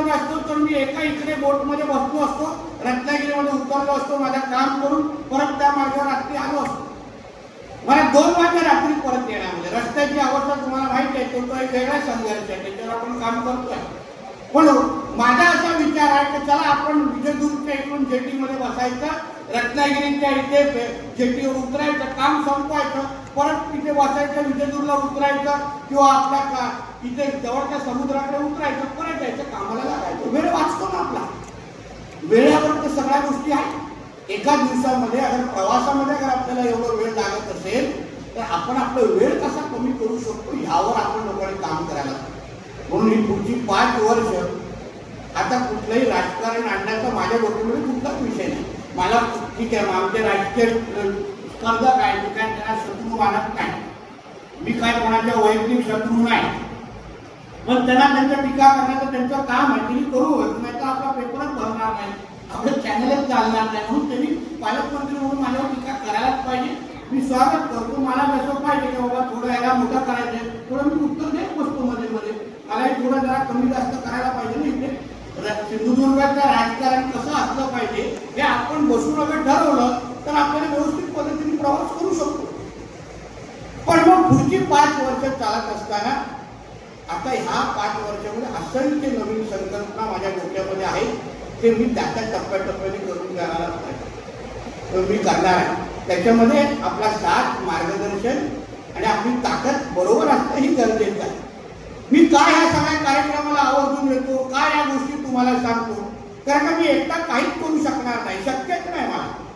रत्नागिरीमध्ये असतो तर मी एका इकडे बोटमध्ये बसलो असतो रत्नागिरीमध्ये उतरलो असतो माझं काम करून परत त्या मार्गावर रात्री आलो असतो. मला दोन वाजता रात्री परत येण्यामध्ये रस्त्याची अवस्था तुम्हाला माहिती आहे तो तो एक वेगळा संघर्ष आहे त्याच्यावर आपण काम करतोय. म्हणून माझा असा विचार आहे की चला आपण विजयदुर्गच्या इकडून जेटीमध्ये बसायचं रत्नागिरीच्या इथे जेटीवर उतरायचं काम संपवायचं परत तिथे वाचायचं विजयदुर्गला उतरायचं किंवा आपल्या का तिथे जवळच्या समुद्राकडे उतरायचं परत यायचं कामाला लागायचं. वेळ वाचतो ना आपला. वेळेवर तर सगळ्या गोष्टी आहेत. एका दिवसामध्ये अगर प्रवासामध्ये अगर आपल्याला एवढं वेळ लागत असेल तर आपण आपला वेळ कसा कमी करू शकतो यावर आपण लोकांनी काम करायला म्हणून ही पुढची पाच वर्ष आता कुठलंही राजकारण आणण्याचा माझ्या डोक्यामध्ये कुठलाच विषय नाही. मला ठीक आहे आमच्या आमचे राजकीय स्पर्धक आहे मी काय त्यांना शत्रू मानत नाही. मी काय कोणाच्या वैयक्तिक शत्रू नाही. पण त्यांना त्यांच्या टीका करण्याचं त्यांचं काम आहे त्यांनी करू नाही तर आपला पेपरच भरणार नाही. आपलं चॅनलच चालणार नाही. म्हणून त्यांनी पालकमंत्री म्हणून माझ्यावर टीका करायलाच पाहिजे. मी स्वागत करतो. मला जसं पाहिजे की बाबा थोडं याला मोठं करायचं आहे थोडं मी उत्तर देत बसतो मध्ये मध्ये. मलाही थोडं जरा कमी जास्त करायला पाहिजे ना इथे. सिंधुदुर्गाचं राजकारण कसं असलं पाहिजे हे आपण बसून अगर ठरवलं तर आपण व्यवस्थित पद्धतीने प्रवास करू शकतो. पण मग पुढची पाच वर्ष चालत असताना आता ह्या पाच वर्षामध्ये असंख्य नवीन संकल्पना माझ्या डोक्यामध्ये आहेत ते मी त्याच्या टप्प्याटप्प्याने करून जाणार आहे. तर मी करणार आहे. त्याच्यामध्ये आपला साथ मार्गदर्शन आणि आपली ताकद बरोबर असणं ही गरजेचं आहे मी काय ह्या सगळ्या कार्यक्रमाला आवर्जून येतो काय या गोष्टी तुम्हाला सांगतो. कारण का मी एकटा काहीच करू शकणार नाही. शक्यच नाही मला.